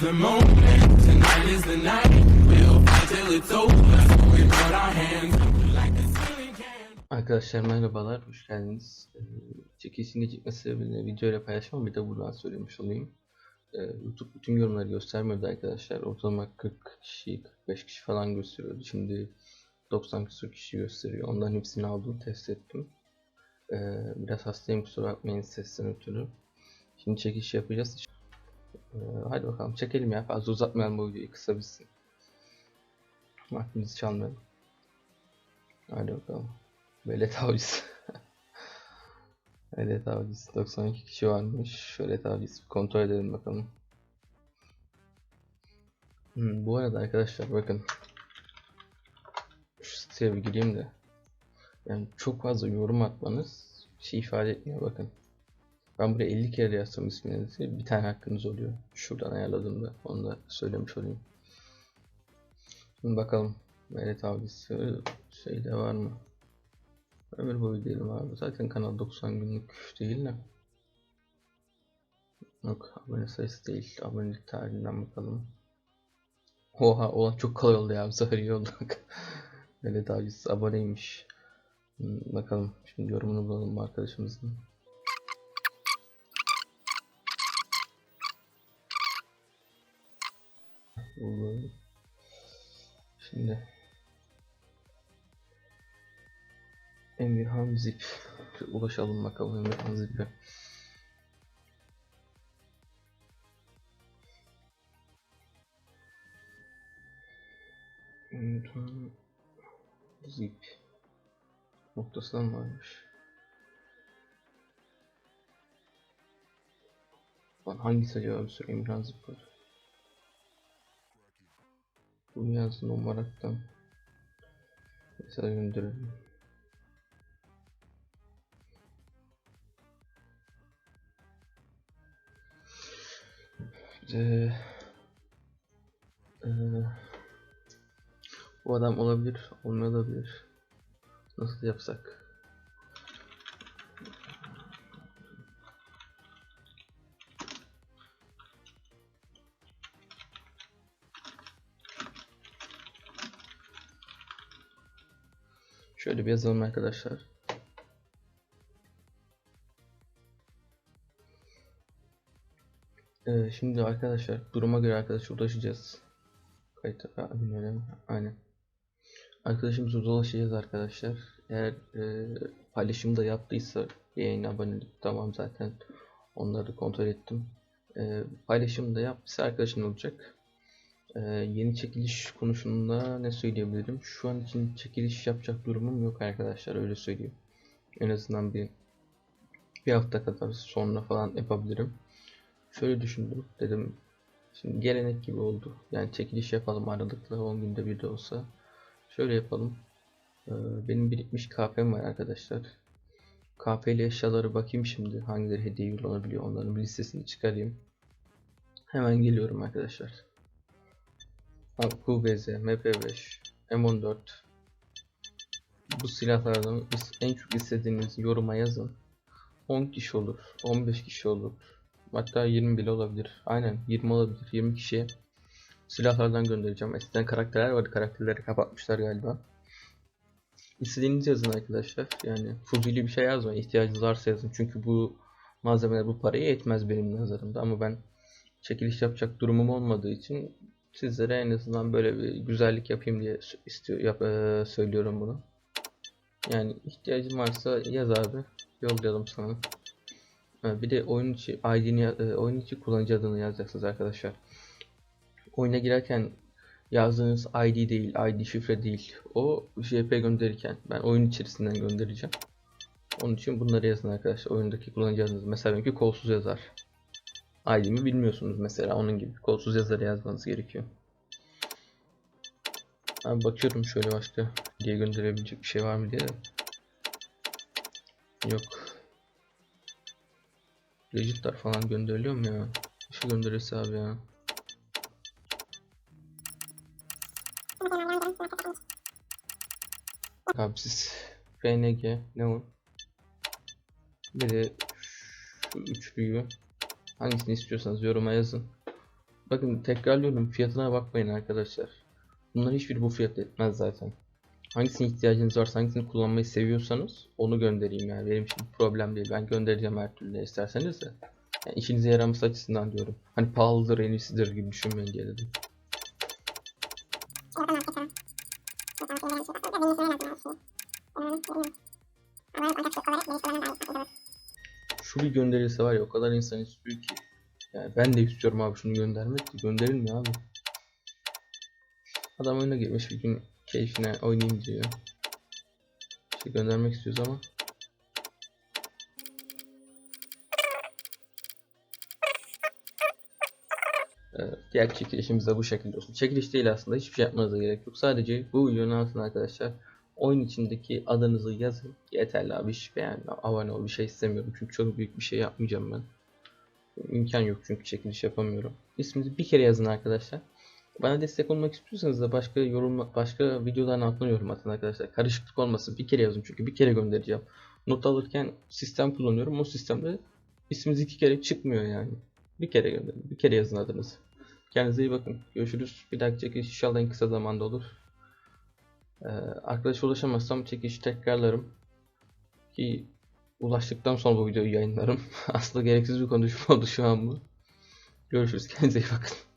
the moment, tonight is the night. We'll fight till it's over. So we put our hands. Arkadaşlar merhabalar, hoş geldiniz. Ee, Çekilişin gecikmesi sebebiyle video paylaşmam bir de buradan söylemiş olayım. Ee, YouTube bütün yorumları göstermiyordu arkadaşlar. Ortalama 40 kişi, 45 kişi falan gösteriyordu. Şimdi 90 küsur kişi gösteriyor. Ondan hepsini aldım, test ettim. Ee, biraz hastayım kusura bakmayın sesten ötürü. Şimdi çekiş yapacağız. Ee, hadi bakalım çekelim ya. Fazla uzatmayalım bu videoyu kısa bitsin. Vaktimizi çalmayalım. Hadi bakalım. Velet avcısı. Velet avcısı 92 kişi varmış. Velet avcısı kontrol edelim bakalım. Hmm, bu arada arkadaşlar bakın. Şu siteye bir gireyim de. Yani çok fazla yorum atmanız şey ifade etmiyor bakın. Ben buraya 50 kere yazsam isminizi bir tane hakkınız oluyor. Şuradan ayarladığımda onu da söylemiş olayım. Şimdi bakalım. Velet avcısı şeyde var mı? Ömür boyu diyelim abi. Zaten kanal 90 günlük değil de. Yok abone sayısı değil. Abonelik tarihinden bakalım. Oha olan çok kolay oldu ya. Bu sefer oldu. Öyle davacısı aboneymiş. Hmm, bakalım. Şimdi yorumunu bulalım bu arkadaşımızın. Şimdi Emirhan Zip. Ulaşalım bakalım Emirhan Zip'e. Emirhan Zip. Noktasından varmış. Lan hangisi acaba bir sürü Emirhan Zip var? Bunu yazdım numaraktan. Mesela gönderelim. Ee, ee, bu adam olabilir, olmayabilir. Nasıl yapsak? Şöyle bir yazalım arkadaşlar. Ee, şimdi arkadaşlar duruma göre arkadaşa ulaşacağız. Kayıt bilmiyorum. Aynen. Arkadaşımıza ulaşacağız arkadaşlar. Eğer e, paylaşım da yaptıysa yayın abonelik tamam zaten onları kontrol ettim. E, paylaşım da yaptıysa arkadaşın olacak. E, yeni çekiliş konusunda ne söyleyebilirim? Şu an için çekiliş yapacak durumum yok arkadaşlar öyle söyleyeyim. En azından bir bir hafta kadar sonra falan yapabilirim. Şöyle düşündüm dedim şimdi gelenek gibi oldu. Yani çekiliş yapalım aralıklı 10 günde bir de olsa. Şöyle yapalım. Ee, benim birikmiş KP'm var arkadaşlar. KP'li eşyaları bakayım şimdi hangileri hediye olabiliyor onların listesini çıkarayım. Hemen geliyorum arkadaşlar QBZ, MP5, M14 bu silahlardan en çok istediğiniz yoruma yazın 10 kişi olur 15 kişi olur Hatta 20 bile olabilir. Aynen 20 olabilir. 20 kişiye silahlardan göndereceğim. Eskiden karakterler vardı. Karakterleri kapatmışlar galiba. İstediğinizi yazın arkadaşlar. Yani fuzuli bir şey yazmayın. İhtiyacınız varsa yazın. Çünkü bu malzemeler bu paraya yetmez benim nazarımda. Ama ben çekiliş yapacak durumum olmadığı için sizlere en azından böyle bir güzellik yapayım diye istiyor, yap, e, söylüyorum bunu. Yani ihtiyacın varsa yaz abi. Yollayalım sana. Ha, bir de oyun içi ID'ni e, oyun içi kullanıcı adını yazacaksınız arkadaşlar. Oyuna girerken yazdığınız ID değil, ID şifre değil. O JP gönderirken ben oyun içerisinden göndereceğim. Onun için bunları yazın arkadaşlar. Oyundaki kullanıcı adınız. Mesela benimki kolsuz yazar. ID'mi bilmiyorsunuz mesela onun gibi. Kolsuz yazarı yazmanız gerekiyor. Abi bakıyorum şöyle başka diye gönderebilecek bir şey var mı diye de. Yok. Legitler falan gönderiliyor mu ya? Şey gönderirse abi ya. Abi siz RNG Neon bir de şu üçlüyü hangisini istiyorsanız yoruma yazın. bakın tekrarlıyorum fiyatına bakmayın arkadaşlar. Bunların hiçbiri bu fiyat etmez zaten. Hangisine ihtiyacınız varsa hangisini kullanmayı seviyorsanız onu göndereyim yani benim için problem değil. Ben göndereceğim her türlü isterseniz de. Yani işinize yaraması açısından diyorum. Hani pahalıdır en iyisidir gibi düşünmeyin diye dedim. Şu bir gönderirse var ya o kadar insan istiyor ki. Yani ben de istiyorum abi şunu göndermek de gönderilmiyor abi. Adam oyuna girmiş bir gün keyfine oynayayım diyor. Şey göndermek istiyoruz ama. Evet, diğer çekilişimiz de bu şekilde olsun. Çekiliş değil aslında hiçbir şey yapmanıza gerek yok. Sadece bu videonun altına arkadaşlar oyun içindeki adınızı yazın. Yeterli abi hiç beğenme, abone ol bir şey istemiyorum. Çünkü çok büyük bir şey yapmayacağım ben. İmkan yok çünkü çekiliş yapamıyorum. İsminizi bir kere yazın arkadaşlar. Bana destek olmak istiyorsanız da başka yorum başka videoların altına yorum atın arkadaşlar. Karışıklık olmasın. Bir kere yazın çünkü bir kere göndereceğim. Not alırken sistem kullanıyorum. O sistemde isminiz iki kere çıkmıyor yani. Bir kere gönderin. Bir kere yazın adınızı. Kendinize iyi bakın. Görüşürüz. Bir dahaki çekiliş inşallah en kısa zamanda olur. Ee, arkadaşa ulaşamazsam çekilişi tekrarlarım. Ki ulaştıktan sonra bu videoyu yayınlarım. Aslında gereksiz bir konuşma oldu şu an bu. Görüşürüz. Kendinize iyi bakın.